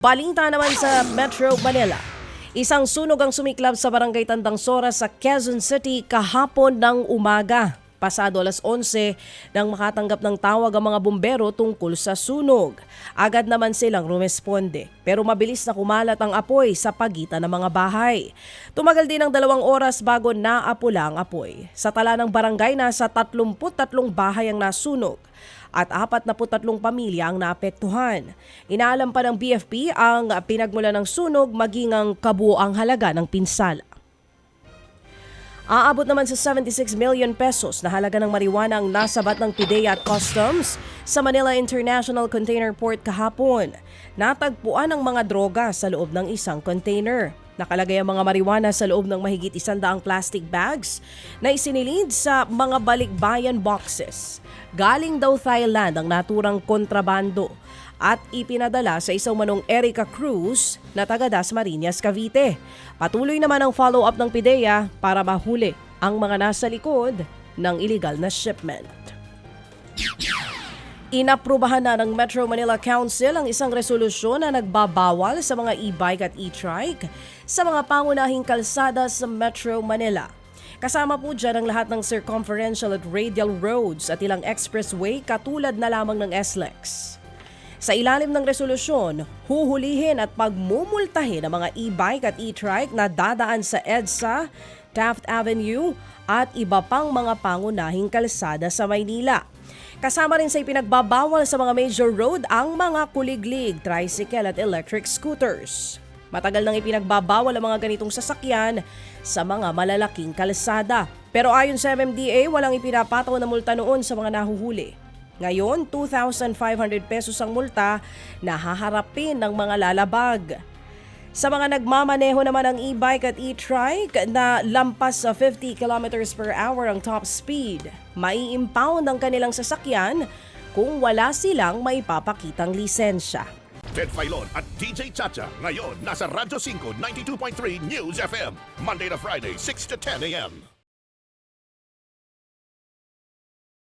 Balita naman sa Metro Manila. Isang sunog ang sumiklab sa barangay Tandang Sora sa Quezon City kahapon ng umaga. Pasado alas 11 nang makatanggap ng tawag ang mga bumbero tungkol sa sunog. Agad naman silang rumesponde pero mabilis na kumalat ang apoy sa pagitan ng mga bahay. Tumagal din ng dalawang oras bago naapula ang apoy. Sa tala ng barangay nasa 33 bahay ang nasunog at 43 pamilya ang naapektuhan. Inaalam pa ng BFP ang pinagmula ng sunog maging ang kabuoang halaga ng pinsala. Aabot naman sa 76 million pesos na halaga ng marijuana ang nasabat ng PIDEA Customs sa Manila International Container Port kahapon. Natagpuan ang mga droga sa loob ng isang container. Nakalagay ang mga marijuana sa loob ng mahigit isandaang plastic bags na isinilid sa mga balikbayan boxes. Galing daw Thailand ang naturang kontrabando at ipinadala sa isang manong Erica Cruz na taga Dasmariñas, Cavite. Patuloy naman ang follow-up ng PIDEA para mahuli ang mga nasa likod ng illegal na shipment. Inaprubahan na ng Metro Manila Council ang isang resolusyon na nagbabawal sa mga e-bike at e-trike sa mga pangunahing kalsada sa Metro Manila. Kasama po dyan ang lahat ng circumferential at radial roads at ilang expressway katulad na lamang ng SLEX. Sa ilalim ng resolusyon, huhulihin at pagmumultahin ang mga e-bike at e-trike na dadaan sa EDSA, Taft Avenue at iba pang mga pangunahing kalsada sa Maynila. Kasama rin sa ipinagbabawal sa mga major road ang mga kuliglig, tricycle at electric scooters. Matagal nang ipinagbabawal ang mga ganitong sasakyan sa mga malalaking kalsada. Pero ayon sa MMDA, walang ipinapataw na multa noon sa mga nahuhuli. Ngayon, 2,500 pesos ang multa na haharapin ng mga lalabag. Sa mga nagmamaneho naman ng e-bike at e-trike na lampas sa 50 kilometers per hour ang top speed, mai-impound ang kanilang sasakyan kung wala silang maipapakitang lisensya. Ted Filon at DJ Chacha. Ngayon, nasa Radyo 5, 92.3 News FM. Monday to Friday, 6 to 10 a.m.